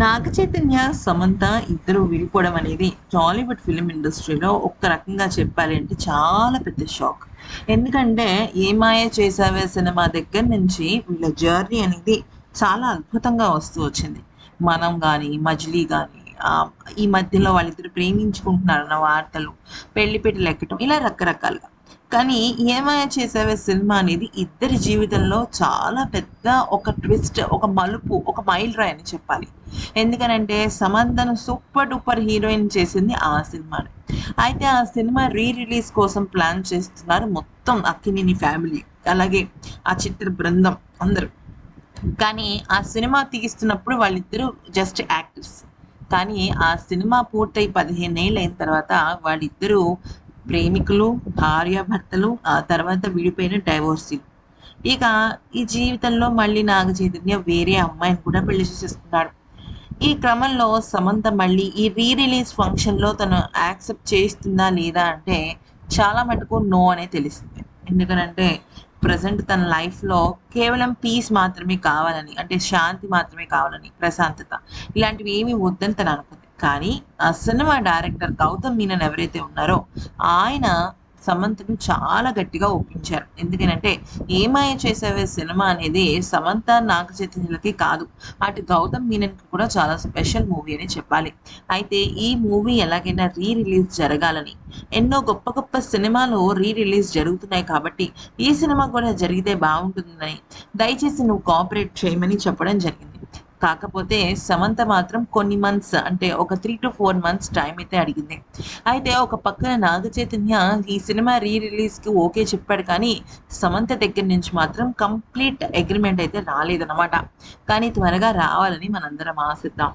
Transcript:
నాగ చైతన్య సమంత ఇద్దరు విడిపోవడం అనేది టాలీవుడ్ ఫిలిం ఇండస్ట్రీలో ఒక్క రకంగా చెప్పాలి అంటే చాలా పెద్ద షాక్. ఎందుకంటే ఏమాయ చేసావే సినిమా దగ్గర నుంచి వీళ్ళ జర్నీ అనేది చాలా అద్భుతంగా వస్తూ వచ్చింది. మనం కానీ మజిలీ కానీ ఈ మధ్యలో వాళ్ళిద్దరు ప్రేమించుకుంటున్నారన్న వార్తలు పెళ్ళి పెట్టి లెక్కటం ఇలా రకరకాలుగా. కానీ ఏమాయ చేసావే సినిమా అనేది ఇద్దరి జీవితంలో చాలా పెద్ద ఒక ట్విస్ట్ ఒక మలుపు ఒక మైల్ రాయ్ అని చెప్పాలి. ఎందుకనంటే సమంతను సూపర్ డూపర్ హీరోయిన్ చేసింది ఆ సినిమాని అయితే ఆ సినిమా రీ రిలీజ్ కోసం ప్లాన్ చేస్తున్నారు మొత్తం అక్కినేని ఫ్యామిలీ అలాగే ఆ చిత్ర బృందం అందరూ. కానీ ఆ సినిమా తీస్తున్నప్పుడు వాళ్ళిద్దరూ జస్ట్ యాక్టర్స్ కానీ ఆ సినిమా పూర్తయి పదిహేను ఏళ్ళు అయిన తర్వాత వాళ్ళిద్దరూ ప్రేమికులు భార్యాభర్తలు ఆ తర్వాత విడిపోయిన డైవోర్సీ. ఇక ఈ జీవితంలో మళ్ళీ నాగ చైతన్య వేరే అమ్మాయిని కూడా పెళ్ళి చేసేసుకున్నాడు. ఈ క్రమంలో సమంత మళ్ళీ ఈ రీ రిలీజ్ ఫంక్షన్లో తను యాక్సెప్ట్ చేస్తుందా లేదా అంటే చాలా మటుకు నో అనే తెలిసింది. ఎందుకనంటే ప్రజెంట్ తన లైఫ్లో కేవలం పీస్ మాత్రమే కావాలని అంటే శాంతి మాత్రమే కావాలని ప్రశాంతత. ఇలాంటివి ఏమీ వద్దని తను అనుకుంది. కానీ ఆ సినిమా డైరెక్టర్ గౌతమ్ మీనన్ ఎవరైతే ఉన్నారో ఆయన సమంతను చాలా గట్టిగా ఒప్పించారు. ఎందుకంటే ఏమాయ చేసేవే సినిమా అనేది సమంత నాగ చైతన్యులకి కాదు. అటు గౌతమ్ మీనన్కి కూడా చాలా స్పెషల్ మూవీ అని చెప్పాలి. అయితే ఈ మూవీ ఎలాగైనా రీ రిలీజ్ జరగాలని ఎన్నో గొప్ప గొప్ప సినిమాలు రీ రిలీజ్ జరుగుతున్నాయి కాబట్టి ఈ సినిమా కూడా జరిగితే బాగుంటుందని దయచేసి నువ్వు కోఆపరేట్ చేయమని చెప్పడం జరిగింది. కాకపోతే సమంత మాత్రం కొన్ని మంత్స్ అంటే ఒక three to four months time అయితే అడిగింది. అయితే ఒక పక్కన నాగ చైతన్య ఈ సినిమా రీ రిలీజ్కి ఓకే చెప్పాడు కానీ సమంత దగ్గర నుంచి మాత్రం కంప్లీట్ అగ్రిమెంట్ అయితే రాలేదన్నమాట. కానీ త్వరగా రావాలని మనందరం ఆశిద్దాం.